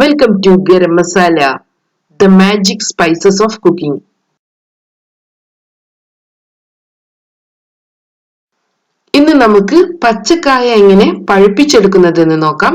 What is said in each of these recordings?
Welcome to Garam Masala the magic spices of cooking ഇന്ന് നമുക്ക് പച്ചക്കായ എങ്ങനെ പഴുപ്പിച്ചെടുക്കുന്നതെന്ന് നോക്കാം.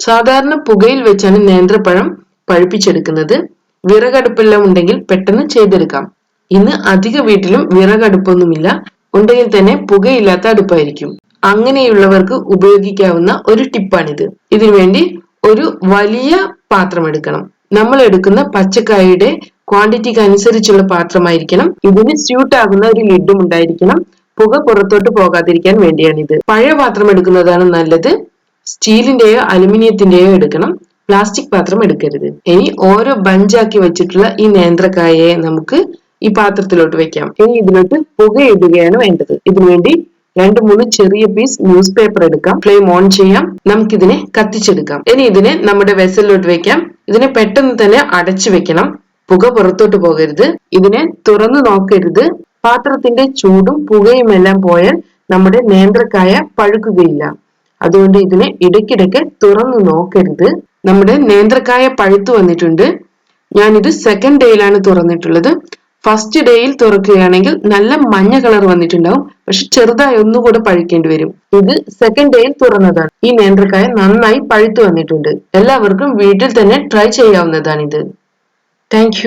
സാധാരണ പുകയിൽ വെച്ചാണ് നേന്ത്രപ്പഴം പഴുപ്പിച്ചെടുക്കുന്നത്. വിറകടുപ്പെല്ലാം ഉണ്ടെങ്കിൽ പെട്ടെന്ന് ചെയ്തെടുക്കാം. ഇന്ന് അധിക വീട്ടിലും വിറകടുപ്പൊന്നുമില്ല. ഉണ്ടെങ്കിൽ തന്നെ പുകയില്ലാത്ത അടുപ്പായിരിക്കും. അങ്ങനെയുള്ളവർക്ക് ഉപയോഗിക്കാവുന്ന ഒരു ടിപ്പാണിത്. ഇതിനുവേണ്ടി ഒരു വലിയ പാത്രം എടുക്കണം. നമ്മൾ എടുക്കുന്ന പച്ചക്കായയുടെ ക്വാണ്ടിറ്റിക്ക് അനുസരിച്ചുള്ള പാത്രമായിരിക്കണം. ഇതിന് സ്യൂട്ട് ആകുന്ന ഒരു ലിഡും ഉണ്ടായിരിക്കണം. പുക പുറത്തോട്ട് പോകാതിരിക്കാൻ വേണ്ടിയാണിത്. പഴയ പാത്രം എടുക്കുന്നതാണ് നല്ലത്. സ്റ്റീലിന്റെയോ അലുമിനിയത്തിന്റെയോ എടുക്കണം. പ്ലാസ്റ്റിക് പാത്രം എടുക്കരുത്. ഇനി ഓരോ ബഞ്ചാക്കി വെച്ചിട്ടുള്ള ഈ നേന്ത്രക്കായയെ നമുക്ക് ഈ പാത്രത്തിലോട്ട് വെക്കാം. ഇനി ഇതിലോട്ട് പുകയിടുകയാണ് വേണ്ടത്. ഇതിനുവേണ്ടി രണ്ട് മൂന്ന് ചെറിയ പീസ് ന്യൂസ് പേപ്പർ എടുക്കാം. ഫ്ലെയിം ഓൺ ചെയ്യാം. നമുക്കിതിനെ കത്തിച്ചെടുക്കാം. ഇനി ഇതിനെ നമ്മുടെ വെസലിലോട്ട് വെക്കാം. ഇതിനെ പെട്ടെന്ന് തന്നെ അടച്ചു വെക്കണം. പുക പുറത്തോട്ട് പോകരുത്. ഇതിനെ തുറന്നു നോക്കരുത്. പാത്രത്തിന്റെ ചൂടും പുകയും എല്ലാം പോയാൽ നമ്മുടെ നേന്ത്രക്കായ പഴുക്കുകയില്ല. അതുകൊണ്ട് ഇതിനെ ഇടയ്ക്കിടയ്ക്ക് തുറന്നു നോക്കരുത്. നമ്മുടെ നേന്ത്രക്കായ പഴുത്തു വന്നിട്ടുണ്ട്. ഞാനിത് സെക്കൻഡ് ഡേയിലാണ് തുറന്നിട്ടുള്ളത്. ഫസ്റ്റ് ഡേയിൽ തുറക്കുകയാണെങ്കിൽ നല്ല മഞ്ഞ കളർ വന്നിട്ടുണ്ടാവും. പക്ഷെ ചെറുതായി ഒന്നുകൂടെ പഴുക്കേണ്ടി വരും. ഇത് സെക്കൻഡ് ഡേയിൽ തുറന്നതാണ്. ഈ നേന്ത്രക്കായ നന്നായി പഴുത്തു വന്നിട്ടുണ്ട്. എല്ലാവർക്കും വീട്ടിൽ തന്നെ ട്രൈ ചെയ്യാവുന്നതാണിത്. താങ്ക്